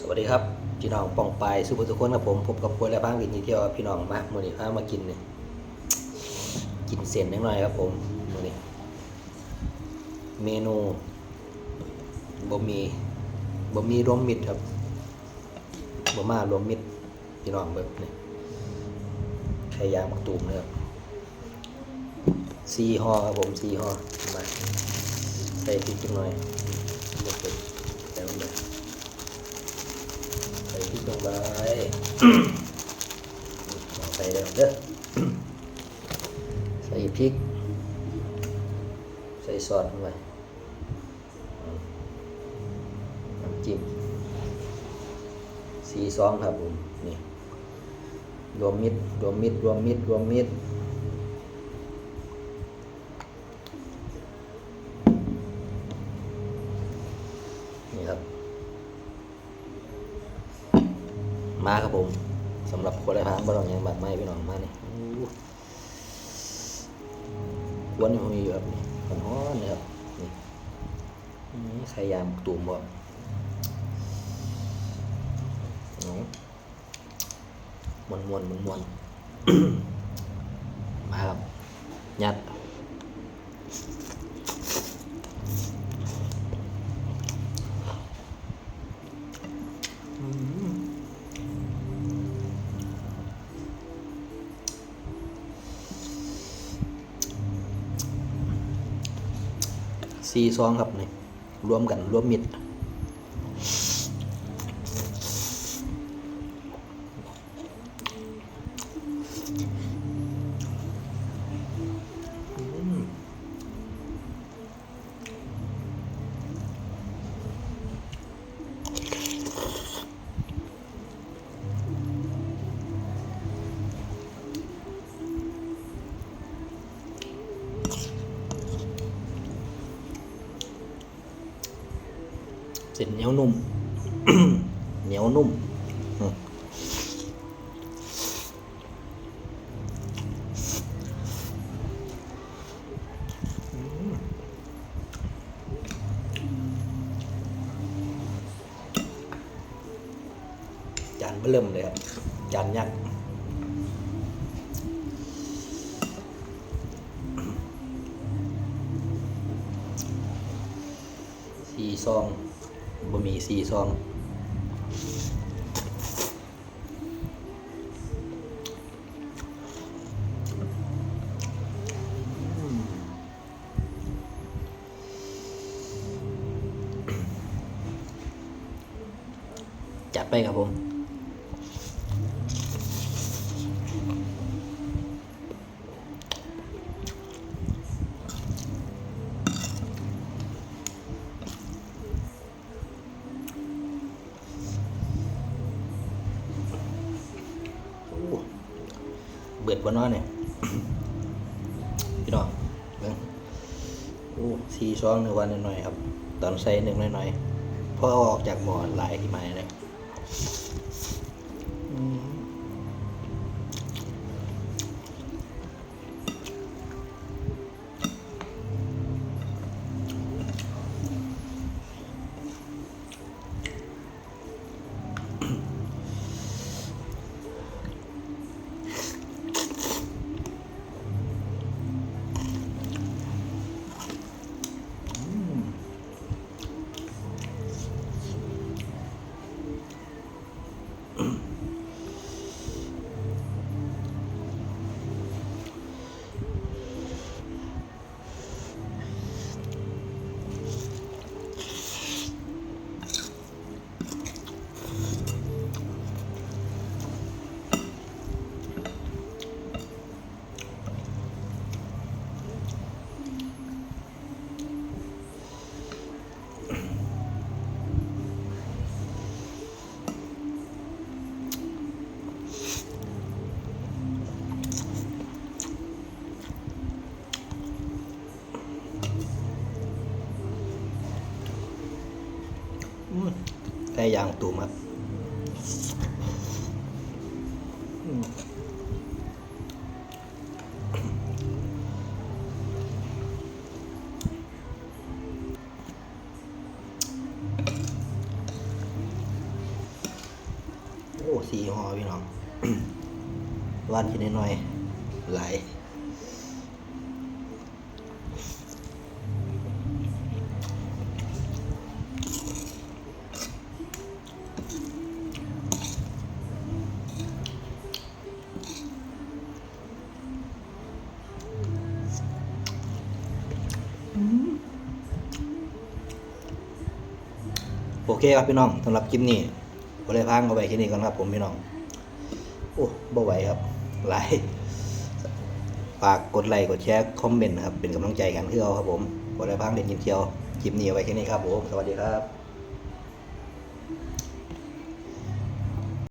สวัสดีครับพี่น้องป่องไปสุภทุกคนกับผมพบกับครัวและบ้างกินที่เที่ยวพี่น้องมามื่อนี้พามากินเนี่ยกินเส้นนิดหน่อยครับผมมื่อนี้เมนูบะหมี่บะหมี่รวมมิตรครับบะหมารวมมิตรพี่น้องเบิกนี่ไข่ยางมักตูมนะครับซีห่อครับผมซีห่อมาใส่พริกจังหน่อยเบิกเลยแต่ลงไป ใส่พริก ลงไปใส่เด้อเด้อใส่พริก ใส่ซอสลงไปน้ำจิ้มสีซองครับผมนี่รวมมิตรรวมมิตรรวมมิตรรวมมิตร มาครับผมสำหรับคนไรพางบ้านเรายังบัดไม้พี่น้องมาเนี่อู้กวนอยู่มีอยู่ครับนี่มันฮ้อนเลยครับนี่นี่ขยามตูมบ่เอามวนมวนมวนมวนมาครับยัด สี่ซองครับนี่รวมกันรวมมิด เส้นเหนียวนุ่ม เหนียวนุ่มจานเบิ่มเลยครับ จานยักษ์สี่ซอง บะหมี่สี่ซองจัดไปครับผม เบิดบนน้อเนี่ยพี่น้องโอ้สี่ซองหนึ่งวันหน่อยๆครับ ตอนใส่หนึ่งหน่อยๆเพราะอออกจากหมอนหลายที่มาเนี่ย อืมไก่ย่างตูมครับอืมสี่ห่อพี่น้องว่านกินน้อยๆหลาย โอเคครับพี่น้องสำหรับคลิปนี้ผมเลยพังเอาไว้แค่นี้ก่อนครับผมพี่น้องโอ้บ่ไหวครับหลายฝากกดไลค์กดแชร์คอมเมนต์นะครับเป็นกำลังใจกันเพื่อเอาครับผมกดไลยพังเด่นยินเที่ยวคลิปนี้เอาไว้แค่นี้ครับผมสวัสดีครับ